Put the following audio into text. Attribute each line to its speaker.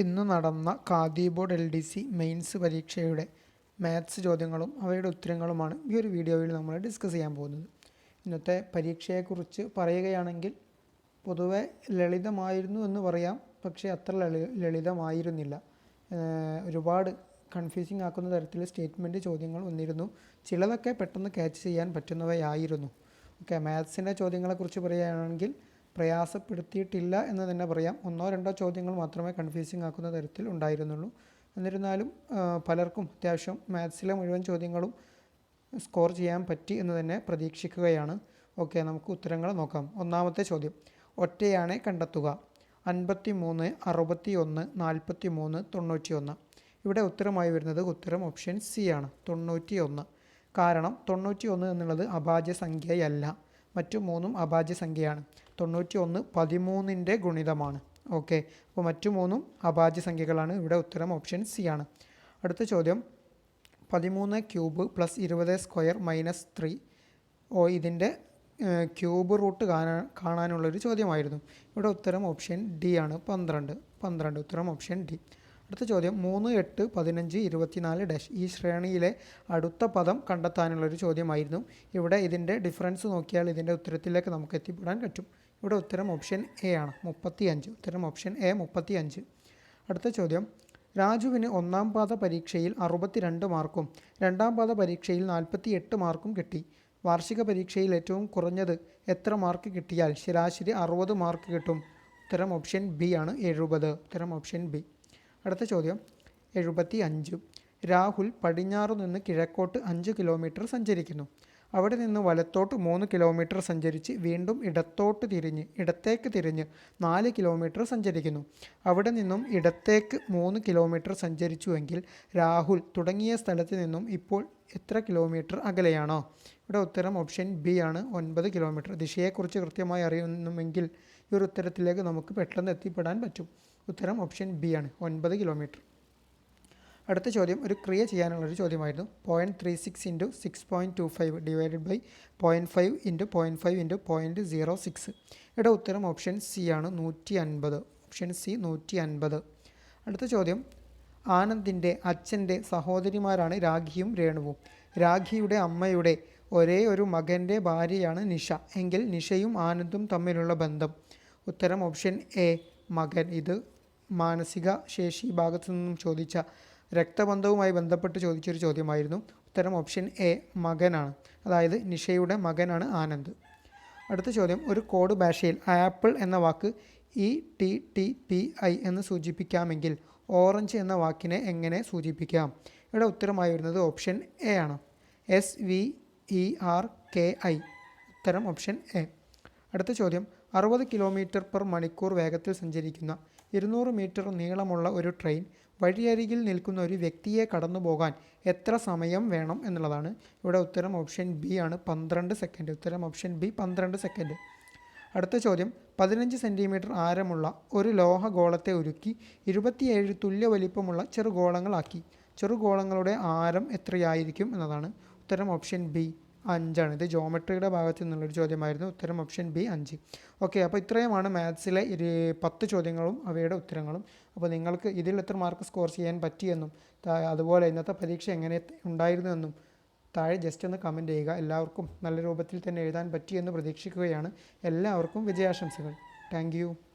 Speaker 1: ഇന്ന് നടന്ന Khadi board L D C mains പരീക്ഷയുടെ മാത്സ് ചോദ്യങ്ങളും അവയുടെ ഉത്തരങ്ങളുമാണ് ഈ ഒരു വീഡിയോയിൽ നമ്മൾ ഡിസ്കസ് ചെയ്യാൻ പോകുന്നത്. ഇന്നത്തെ പരീക്ഷയെക്കുറിച്ച് പറയുകയാണെങ്കിൽ പൊതുവെ ലളിതമായിരുന്നു എന്ന് പറയാം പക്ഷേ അത്ര ലളി ലളിതമായിരുന്നില്ല. ഒരുപാട് കൺഫ്യൂസിങ് ആക്കുന്ന തരത്തിൽ സ്റ്റേറ്റ്മെന്റ് ചോദ്യങ്ങൾ വന്നിരുന്നു. ചിലതൊക്കെ പെട്ടെന്ന് ക്യാച്ച് ചെയ്യാൻ പറ്റുന്നവയായിരുന്നു. ഓക്കെ മാത്സിന്റെ ചോദ്യങ്ങളെക്കുറിച്ച് പറയുകയാണെങ്കിൽ പ്രയാസപ്പെടുത്തിയിട്ടില്ല എന്ന് തന്നെ പറയാം. ഒന്നോ രണ്ടോ ചോദ്യങ്ങൾ മാത്രമേ കൺഫ്യൂസിങ് ആക്കുന്ന തരത്തിൽ ഉണ്ടായിരുന്നുള്ളൂ. എന്നിരുന്നാലും പലർക്കും അത്യാവശ്യം മാത്സിലെ മുഴുവൻ ചോദ്യങ്ങളും സ്കോർ ചെയ്യാൻ പറ്റി എന്ന് തന്നെ പ്രതീക്ഷിക്കുകയാണ്. ഓക്കെ നമുക്ക് ഉത്തരങ്ങൾ നോക്കാം. ഒന്നാമത്തെ ചോദ്യം. ഒറ്റയാണെ കണ്ടെത്തുക. അൻപത്തി മൂന്ന് അറുപത്തി ഒന്ന് നാൽപ്പത്തി മൂന്ന് തൊണ്ണൂറ്റി ഒന്ന് ഇവിടെ ഉത്തരമായി വരുന്നത് ഉത്തരം ഓപ്ഷൻ സി ആണ്. തൊണ്ണൂറ്റി ഒന്ന് കാരണം തൊണ്ണൂറ്റി ഒന്ന് എന്നുള്ളത് അഭാജ്യ സംഖ്യയല്ല. മറ്റു മൂന്നും അഭാജ്യ സംഖ്യയാണ് തൊണ്ണൂറ്റി ഒന്ന് പതിമൂന്നിന്റെ ഗുണിതമാണ്. ഓക്കെ. അപ്പോൾ മറ്റു മൂന്നും അഭാജ്യ സംഖ്യകളാണ് ഇവിടെ ഉത്തരം ഓപ്ഷൻ സി ആണ്. അടുത്ത ചോദ്യം. പതിമൂന്ന് ക്യൂബ് പ്ലസ് ഇരുപത് സ്ക്വയർ മൈനസ് ത്രീ. ഓ ഇതിന്റെ ക്യൂബ് റൂട്ട് കാണാൻ കാണാനുള്ളൊരു ചോദ്യമായിരുന്നു. ഇവിടെ ഉത്തരം ഓപ്ഷൻ ഡി ആണ്. പന്ത്രണ്ട്. പന്ത്രണ്ട്. ഉത്തരം ഓപ്ഷൻ ഡി. അടുത്ത ചോദ്യം മൂന്ന് എട്ട് പതിനഞ്ച് ഇരുപത്തിനാല് ഡാഷ് ഈ ശ്രേണിയിലെ അടുത്ത പദം കണ്ടെത്താനുള്ളൊരു ചോദ്യമായിരുന്നു. ഇവിടെ ഇതിന്റെ ഡിഫറൻസ് നോക്കിയാൽ ഇതിന്റെ ഉത്തരത്തിലേക്ക് നമുക്ക് എത്തിപ്പെടാൻ പറ്റും. ഇവിടെ ഉത്തരം ഓപ്ഷൻ എ ആണ് മുപ്പത്തി അഞ്ച് ഉത്തരം ഓപ്ഷൻ എ മുപ്പത്തി അഞ്ച് അടുത്ത ചോദ്യം രാജുവിന് ഒന്നാം പാദ പരീക്ഷയിൽ അറുപത്തിരണ്ട് മാർക്കും രണ്ടാം പാദ പരീക്ഷയിൽ നാൽപ്പത്തി എട്ട് മാർക്കും കിട്ടി. വാർഷിക പരീക്ഷയിൽ ഏറ്റവും കുറഞ്ഞത് എത്ര മാർക്ക് കിട്ടിയാൽ ശരാശരി അറുപത് മാർക്ക് കിട്ടും? ഉത്തരം ഓപ്ഷൻ ബി ആണ് എഴുപത്. ഉത്തരം ഓപ്ഷൻ ബി. അടുത്ത ചോദ്യം. എഴുപത്തി അഞ്ച് രാഹുൽ പടിഞ്ഞാറു നിന്ന് കിഴക്കോട്ട് അഞ്ച് കിലോമീറ്റർ സഞ്ചരിക്കുന്നു. അവിടെ നിന്ന് വലത്തോട്ട് മൂന്ന് കിലോമീറ്റർ സഞ്ചരിച്ച് വീണ്ടും ഇടത്തോട്ട് തിരിഞ്ഞ് ഇടത്തേക്ക് തിരിഞ്ഞ് നാല് കിലോമീറ്റർ സഞ്ചരിക്കുന്നു. അവിടെ നിന്നും ഇടത്തേക്ക് മൂന്ന് കിലോമീറ്റർ സഞ്ചരിച്ചുവെങ്കിൽ രാഹുൽ തുടങ്ങിയ സ്ഥലത്ത് നിന്നും ഇപ്പോൾ എത്ര കിലോമീറ്റർ അകലെയാണോ? ഇവിടെ ഉത്തരം ഓപ്ഷൻ ബി ആണ്. ഒൻപത് കിലോമീറ്റർ. ദിശയെക്കുറിച്ച് കൃത്യമായി അറിയുന്നുമെങ്കിൽ ഈ ഒരു ഉത്തരത്തിലേക്ക് നമുക്ക് പെട്ടെന്ന് എത്തിപ്പെടാൻ പറ്റും. ഉത്തരം ഓപ്ഷൻ ബി ആണ്. ഒൻപത് കിലോമീറ്റർ. അടുത്ത ചോദ്യം ഒരു ക്രിയ ചെയ്യാനുള്ളൊരു ചോദ്യമായിരുന്നു. Point three six into six point two five divided by point five into point five into point zero six ഇവിടെ ഉത്തരം ഓപ്ഷൻ സി ആണ് നൂറ്റി അൻപത് ഓപ്ഷൻ സി നൂറ്റി അൻപത് അടുത്ത ചോദ്യം ആനന്ദിന്റെ അച്ഛന്റെ സഹോദരിമാരാണ് രാഖിയും രേണുവും. രാഖിയുടെ അമ്മയുടെ ഒരേ ഒരു മകന്റെ ഭാര്യയാണ് നിഷ. എങ്കിൽ നിഷയും ആനന്ദും തമ്മിലുള്ള ബന്ധം. ഉത്തരം ഓപ്ഷൻ എ മകൻ. ഇത് മാനസിക ശേഷി ഭാഗത്തു നിന്നും ചോദിച്ച രക്തബന്ധവുമായി ബന്ധപ്പെട്ട് ചോദിച്ചൊരു ചോദ്യമായിരുന്നു. ഉത്തരം ഓപ്ഷൻ എ മകനാണ്. അതായത് നിഷയുടെ മകനാണ് ആനന്ദ്. അടുത്ത ചോദ്യം ഒരു കോഡ് ഭാഷയിൽ ആപ്പിൾ എന്ന വാക്ക് E T T P I എന്ന് സൂചിപ്പിക്കാമെങ്കിൽ ഓറഞ്ച് എന്ന വാക്കിനെ എങ്ങനെ സൂചിപ്പിക്കാം? ഇവിടെ ഉത്തരമായി വരുന്നത് ഓപ്ഷൻ എ ആണ്. S V E R K I ഉത്തരം ഓപ്ഷൻ എ അടുത്ത ചോദ്യം അറുപത് കിലോമീറ്റർ പെർ മണിക്കൂർ വേഗത്തിൽ സഞ്ചരിക്കുന്ന ഇരുന്നൂറ് മീറ്റർ നീളമുള്ള ഒരു ട്രെയിൻ വഴിയരികിൽ നിൽക്കുന്ന ഒരു വ്യക്തിയെ കടന്നു പോകാൻ എത്ര സമയം വേണം എന്നുള്ളതാണ്. ഇവിടെ ഉത്തരം ഓപ്ഷൻ ബി ആണ്. പന്ത്രണ്ട് സെക്കൻഡ്. ഉത്തരം ഓപ്ഷൻ ബി പന്ത്രണ്ട് സെക്കൻഡ്. അടുത്ത ചോദ്യം. പതിനഞ്ച് സെന്റിമീറ്റർ ആരമുള്ള ഒരു ലോഹഗോളത്തെ ഉരുക്കി ഇരുപത്തിയേഴ് തുല്യ വലിപ്പമുള്ള ചെറുഗോളങ്ങളാക്കി. ചെറുഗോളങ്ങളുടെ ആരം എത്രയായിരിക്കും എന്നതാണ് ഉത്തരം ഓപ്ഷൻ ബി. അഞ്ചാണ്. ഇത് ജോമെട്രിയുടെ ഭാഗത്ത് നിന്നുള്ളൊരു ചോദ്യമായിരുന്നു. ഉത്തരം ഓപ്ഷൻ ബി അഞ്ച്. ഓക്കെ അപ്പോൾ ഇത്രയുമാണ് മാത്സിലെ പത്ത് ചോദ്യങ്ങളും അവയുടെ ഉത്തരങ്ങളും. അപ്പോൾ നിങ്ങൾക്ക് ഇതിൽ എത്ര മാർക്ക് സ്കോർ ചെയ്യാൻ പറ്റിയെന്നും അതുപോലെ ഇന്നത്തെ പരീക്ഷ എങ്ങനെ ഉണ്ടായിരുന്നു എന്നും താഴെ ജസ്റ്റ് ഒന്ന് കമന്റ് ചെയ്യുക. എല്ലാവർക്കും നല്ല രൂപത്തിൽ തന്നെ എഴുതാൻ പറ്റിയെന്ന് പ്രതീക്ഷിക്കുകയാണ്. എല്ലാവർക്കും വിജയാശംസകൾ. താങ്ക്